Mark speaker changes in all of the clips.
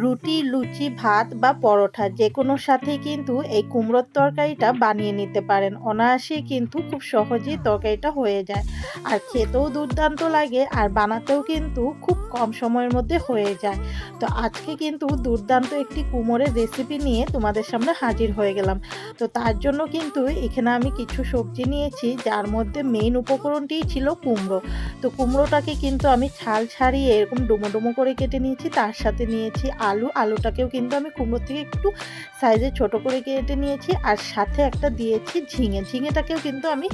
Speaker 1: রুটি, লুচি, ভাত বা পরোটা যে কোনো সাথেই কিন্তু এই কুমড়োর তরকারিটা বানিয়ে নিতে পারেন। অনায়াসেই কিন্তু খুব সহজেই তরকারিটা হয়ে যায়। আর খেতেও দুর্দান্ত লাগে আর বানাতেও কিন্তু খুব কম সময়ের মধ্যে হয়ে যায়। তো আজকে কিন্তু দুর্দান্ত একটি কুমড়োর রেসিপি নিয়ে তোমাদের সামনে হাজির হয়ে গেলাম। তো তার জন্য কিন্তু এখানে আমি কিছু সবজি নিয়েছি, যার মধ্যে মেইন উপকরণটিই ছিল কুমড়ো। তো কুমড়োটাকে কিন্তু আমি ছাল ছাড়িয়ে এরকম ডুমো ডুমো করে কেটে নিয়েছি, তার সাথে নিয়েছি আলু, আলুটাকেও কিন্তু আমি কুমড়ো থেকে একটু সাইজে ছোট করে কেটে নিয়েছি আর সাথে একটা দিয়েছি ঝিঙে। ঝিঙেটাকেও কিন্তু আমি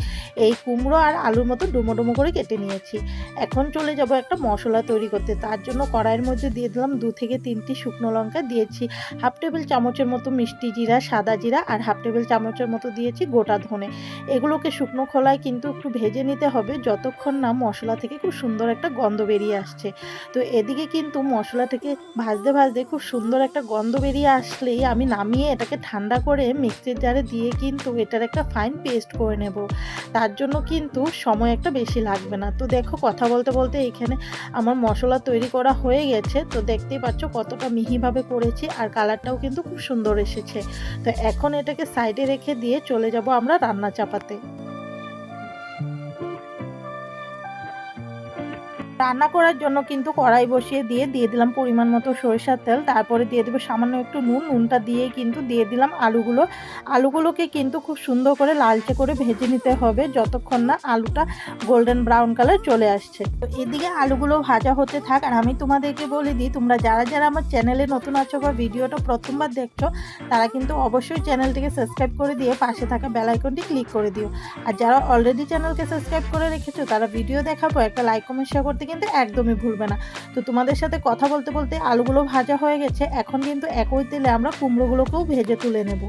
Speaker 1: এই কুমড়ো আর আলুর মতো ডুমো ডুমো করে কেটে নিয়েছি। এখন চলে যাব একটা মশলা তৈরি করতে। তার জন্য কড়াইয়ের মধ্যে দিয়ে দিলাম দু থেকে তিনটি শুকনো লঙ্কা দিয়েছি। হাফ টেবিল চামচের মতো মিষ্টি জিরা, সাদা জিরা আর হাফ টেবিল চামচের মতো দিয়েছি গোটা ধনে। এগুলোকে শুকনো খোলায় কিন্তু একটু ভেজে নিতে হবে যতক্ষণ না মশলা থেকে খুব সুন্দর একটা গন্ধ বেরিয়ে আসছে। তো এদিকে কিন্তু মশলা থেকে ভাজতে ভাজতে খুব সুন্দর একটা গন্ধ বেরিয়ে আসলেই আমি নামিয়ে এটাকে ঠান্ডা করে মিক্সির জারে দিয়ে কিন্তু এটার একটা ফাইন পেস্ট করে নেব। তার জন্য কিন্তু সময় একটা বেশি লাগবে না। তো দেখো, কথা বলতে বলতে এখানে আমার মশলা তৈরি করা হয়ে গেছে। তো দেখতেই পাচ্ছ কতটা মিহিভাবে করেছি আর কালারটাও কিন্তু খুব সুন্দর এসেছে। তো এখন এটাকে সাইডে রেখে দিয়ে চলে যাব আমরা রান্না চাপাতে। রান্না করার জন্য কিন্তু কড়াই বসিয়ে দিয়ে দিয়ে দিলাম পরিমাণ মতো সরিষার তেল। তারপরে দিয়ে দেবো সামান্য একটু নুন। নুনটা দিয়ে কিন্তু দিয়ে দিলাম আলুগুলো। আলুগুলোকে কিন্তু খুব সুন্দর করে লালচে করে ভেজে নিতে হবে যতক্ষণ না আলুটা গোল্ডেন ব্রাউন কালার চলে আসছে। তো এদিকে আলুগুলো ভাজা হতে থাক। আর আমি তোমাদেরকে বলে দিই, তোমরা যারা যারা আমার চ্যানেলে নতুন আছো বা ভিডিওটা প্রথমবার দেখছ, তারা কিন্তু অবশ্যই চ্যানেলটিকে সাবস্ক্রাইব করে দিয়ে পাশে থাকা বেল আইকনটি ক্লিক করে দিও। আর যারা অলরেডি চ্যানেলকে সাবস্ক্রাইব করে রেখেছো, তারা ভিডিও দেখাবো, একটা লাইক কমেন্ট শেয়ার করতে কিন্তু একদমই ভুলবে না। তো তোমাদের সাথে কথা বলতে বলতে আলুগুলো ভাজা হয়ে গেছে। এখন কিন্তু একই তেলে আমরা কুমড়োগুলোকেও ভেজে তুলে নেব।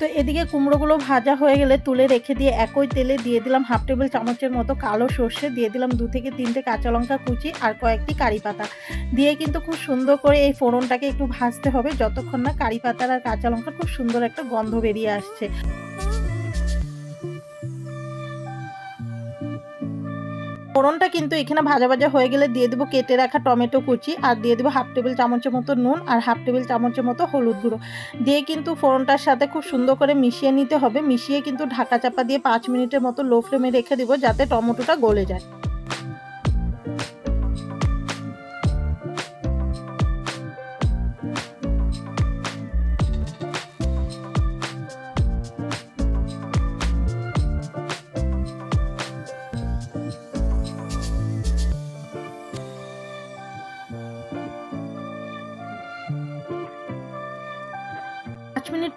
Speaker 1: তো এদিকে কুমড়োগুলো ভাজা হয়ে গেলে তুলে রেখে দিয়ে একই তেলে দিয়ে দিলাম হাফ টেবিল চামচের মতো কালো সর্ষে, দিয়ে দিলাম দু থেকে তিনটে কাঁচা লঙ্কা কুচি আর কয়েকটি কারি পাতা। দিয়ে কিন্তু খুব সুন্দর করে এই ফোড়নটাকে একটু ভাজতে হবে, যতক্ষণ না কারি পাতার আর কাঁচা লঙ্কার খুব সুন্দর একটা গন্ধ বেরিয়ে আসছে। ফোড়নটা কিন্তু এখানে ভাজা ভাজা হয়ে গেলে দিয়ে দেবো কেটে রাখা টমেটো কুচি আর দিয়ে দেবো হাফ টেবিল চামচের মতো নুন আর হাফ টেবিল চামচের মতো হলুদ গুঁড়ো। দিয়ে কিন্তু ফোড়নটার সাথে খুব সুন্দর করে মিশিয়ে নিতে হবে। মিশিয়ে কিন্তু ঢাকা চাপা দিয়ে পাঁচ মিনিটের মতো লো ফ্লেমে রেখে দেবো যাতে টমেটোটা গলে যায়।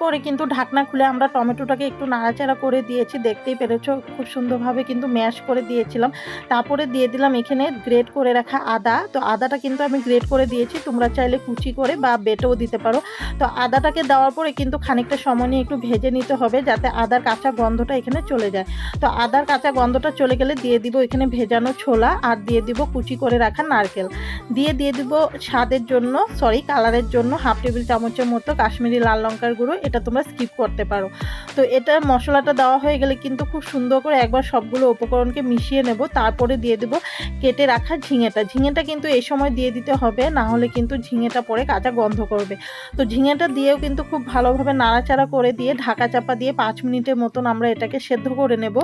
Speaker 1: পরে কিন্তু ঢাকনা খুলে আমরা টমেটোটাকে একটু নাড়াচাড়া করে দিয়েছি, দেখতেই পেরেছ খুব সুন্দরভাবে কিন্তু ম্যাশ করে দিয়েছিলাম। তারপরে দিয়ে দিলাম এখানে গ্রেট করে রাখা আদা। তো আদাটা কিন্তু আমি গ্রেট করে দিয়েছি, তোমরা চাইলে কুচি করে বা বেটেও দিতে পারো। তো আদাটাকে দেওয়ার পরে কিন্তু খানিকটা সময় নিয়ে একটু ভেজে নিতে হবে যাতে আদার কাঁচা গন্ধটা এখানে চলে যায়। তো আদার কাঁচা গন্ধটা চলে গেলে দিয়ে দিব এখানে ভেজানো ছোলা আর দিয়ে দিব কুচি করে রাখা নারকেল। দিয়ে দিয়ে দিব স্বাদের জন্য সরি কালারের জন্য হাফ টেবিল চামচের মতো কাশ্মীরি লাল লঙ্কার গুঁড়ো। এটা তোমরা স্কিপ করতে পারো। তো এটা মশলাটা দেওয়া হয়ে গেলে কিন্তু খুব সুন্দর করে একবার সবগুলো উপকরণকে মিশিয়ে নেব, তারপরে দিয়ে দেবো কেটে রাখা ঝিঙেটা। ঝিঙেটা কিন্তু এই সময় দিয়ে দিতে হবে, না হলে কিন্তু ঝিঙেটা পরে কাঁচা গন্ধ করবে। তো ঝিঙেটা দিয়েও কিন্তু খুব ভালোভাবে নাড়াচাড়া করে দিয়ে ঢাকা চাপা দিয়ে পাঁচ মিনিটের মতন আমরা এটাকে সেদ্ধ করে নেব।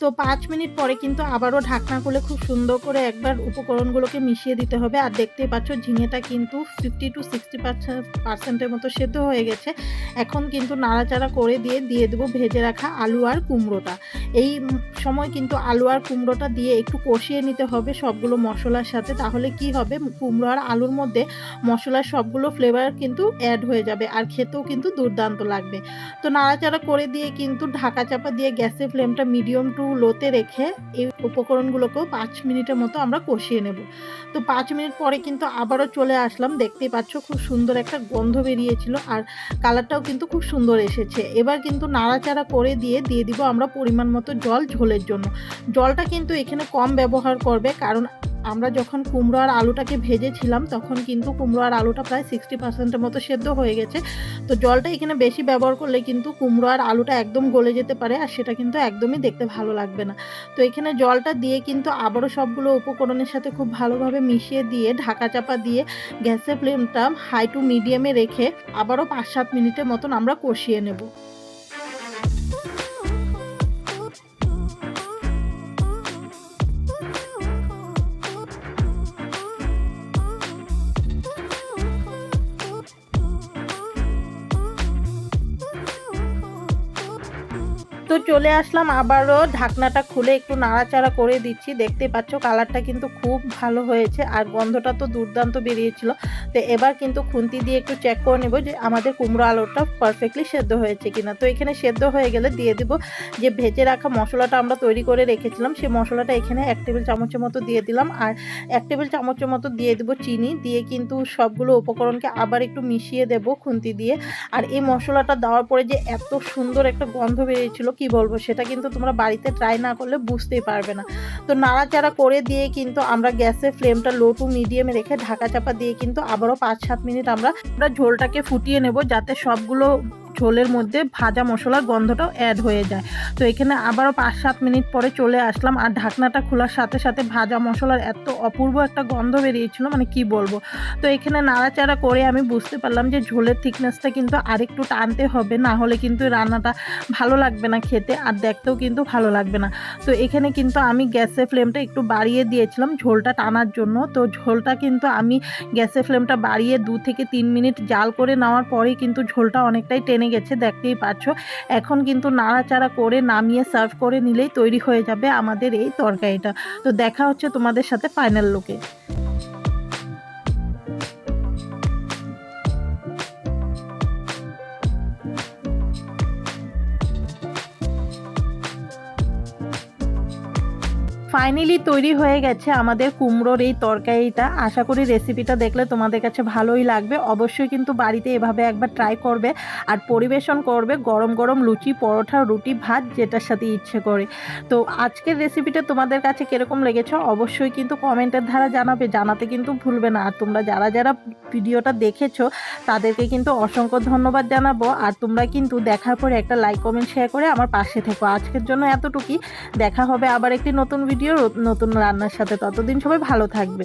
Speaker 1: তো পাঁচ মিনিট পরে কিন্তু আবারও ঢাকনা খুলে খুব সুন্দর করে একবার উপকরণগুলোকে মিশিয়ে দিতে হবে। আর দেখতেই পাচ্ছ, ঝিঙেটা কিন্তু ফিফটি টু সিক্সটি পার্সেন্টের মতো সেদ্ধ হয়ে গেছে। এখন কিন্তু নাড়াচাড়া করে দিয়ে দিয়ে দেবো ভেজে রাখা আলু আর কুমড়োটা। এই সময় কিন্তু আলু আর কুমড়োটা দিয়ে একটু কষিয়ে নিতে হবে সবগুলো মশলার সাথে। তাহলে কি হবে, কুমড়ো আর আলুর মধ্যে মশলার সবগুলো ফ্লেভার কিন্তু অ্যাড হয়ে যাবে আর খেতেও কিন্তু দুর্দান্ত লাগবে। তো নাড়াচাড়া করে দিয়ে কিন্তু ঢাকা চাপা দিয়ে গ্যাসের ফ্লেমটা মিডিয়াম টু লোতে রেখে এই উপকরণগুলোকেও পাঁচ মিনিটের মতো আমরা কষিয়ে নেব। তো পাঁচ মিনিট পরে কিন্তু আবারও চলে আসলাম। দেখতেই পাচ্ছ খুব সুন্দর একটা গন্ধ বেরিয়েছিল আর কালারটাও কিন্তু খুব সুন্দর এসেছে। এবার কিন্তু নাড়াচাড়া করে দিয়ে দিয়ে দিব আমরা পরিমাণ মতো জল ঝোলের জন্য। জলটা কিন্তু এখানে কম ব্যবহার করবে কারণ আমরা যখন কুমড়ো আর আলুটাকে ভেজেছিলাম, তখন কিন্তু কুমড়ো আর আলুটা প্রায় সিক্সটি পার্সেন্টের মতো সেদ্ধ হয়ে গেছে। তো জলটা এখানে বেশি ব্যবহার করলে কিন্তু কুমড়ো আর আলুটা একদম গলে যেতে পারে আর সেটা কিন্তু একদমই দেখতে ভালো লাগবে না। তো এখানে জলটা দিয়ে কিন্তু আবারও সবগুলো উপকরণের সাথে খুব ভালোভাবে মিশিয়ে দিয়ে, ঢাকা চাপা দিয়ে গ্যাসের ফ্লেমটা হাই টু মিডিয়ামে রেখে আবারও পাঁচ সাত মিনিটের মতন আমরা কষিয়ে নেব। তো চলে আসলাম, আবারও ঢাকনাটা খুলে একটু নাড়াচাড়া করে দিচ্ছি। দেখতে পাচ্ছ কালারটা কিন্তু খুব ভালো হয়েছে আর গন্ধটা তো দুর্দান্ত বেরিয়েছিল। তো এবার কিন্তু খুন্তি দিয়ে একটু চেক করে নেব যে আমাদের কুমড়ো আলুটা পারফেক্টলি সেদ্ধ হয়েছে কিনা। তো এখানে সেদ্ধ হয়ে গেলে দিয়ে দিব যে ভেজে রাখা মশলাটা আমরা তৈরি করে রেখেছিলাম সেই মশলাটা এখানে এক টেবিল চামচের মতো দিয়ে দিলাম আর এক টেবিল চামচের মতো দিয়ে দিব চিনি। দিয়ে কিন্তু সবগুলো উপকরণকে আবার একটু মিশিয়ে দেব খুন্তি দিয়ে। আর এই মশলাটা দেওয়ার পরে যে এত সুন্দর একটা গন্ধ বেরিয়েছিল কি বলব, সেটা কিন্তু তোমরা বাড়িতে ট্রাই না করলে বুঝতেই পারবে না। তো নাড়াচাড়া করে দিয়ে কিন্তু আমরা গ্যাসের ফ্লেমটা লো টু মিডিয়ামে রেখে ঢাকা চাপা দিয়ে কিন্তু আবারও পাঁচ সাত মিনিট আমরা ঝোলটাকে ফুটিয়ে নেব যাতে সবগুলো ঝোলের মধ্যে ভাজা মশলার গন্ধটাও অ্যাড হয়ে যায়। তো এখানে আবারও পাঁচ সাত মিনিট পরে চলে আসলাম আর ঢাকনাটা খোলার সাথে সাথে ভাজা মশলার এত অপূর্ব একটা গন্ধ বেরিয়েছিল মানে কি বলব? তো এখানে নাড়াচাড়া করে আমি বুঝতে পারলাম যে ঝোলের থিকনেসটা কিন্তু আরেকটু টানতে হবে, না হলে কিন্তু রান্নাটা ভালো লাগবে না খেতে আর দেখতেও কিন্তু ভালো লাগবে না। তো এখানে কিন্তু আমি গ্যাসের ফ্লেমটা একটু বাড়িয়ে দিয়েছিলাম ঝোলটা টানার জন্য। তো ঝোলটা কিন্তু আমি গ্যাসের ফ্লেমটা বাড়িয়ে দু থেকে তিন মিনিট জাল করে নেওয়ার পরেই কিন্তু ঝোলটা অনেকটাই টেনে গেছে, দেখতেই পাচ্ছ। এখন কিন্তু নাড়াচাড়া করে নামিয়ে সার্ভ করে নিলেই তৈরি হয়ে যাবে আমাদের এই তরকারিটা। তো দেখা হচ্ছে তোমাদের সাথে ফাইনাল লুকে ফাইনালি তৈরি হয়ে গেছে আমাদের কুমড়োর এই তরকারিটা। আশা করি রেসিপিটা দেখলে তোমাদের কাছে ভালোই লাগবে। অবশ্যই কিন্তু বাড়িতে এভাবে একবার ট্রাই করবে আর পরিবেশন করবে গরম গরম লুচি, পরোটা, রুটি, ভাত যেটার সাথে ইচ্ছে করে। তো আজকের রেসিপিটা তোমাদের কাছে কীরকম লেগেছে অবশ্যই কিন্তু কমেন্টের ধারা জানাবে, জানাতে কিন্তু ভুলবে না। আর তোমরা যারা যারা ভিডিওটা দেখেছ তাদেরকে কিন্তু অসংখ্য ধন্যবাদ জানাব। আর তোমরা কিন্তু দেখার পরে একটা লাইক কমেন্ট শেয়ার করে আমার পাশে থেকো। আজকের জন্য এতটুকুই। দেখা হবে আবার একটি নতুন ভিডিও নতুন রান্নার সাথে ততদিন সবাই ভালো থাকবে।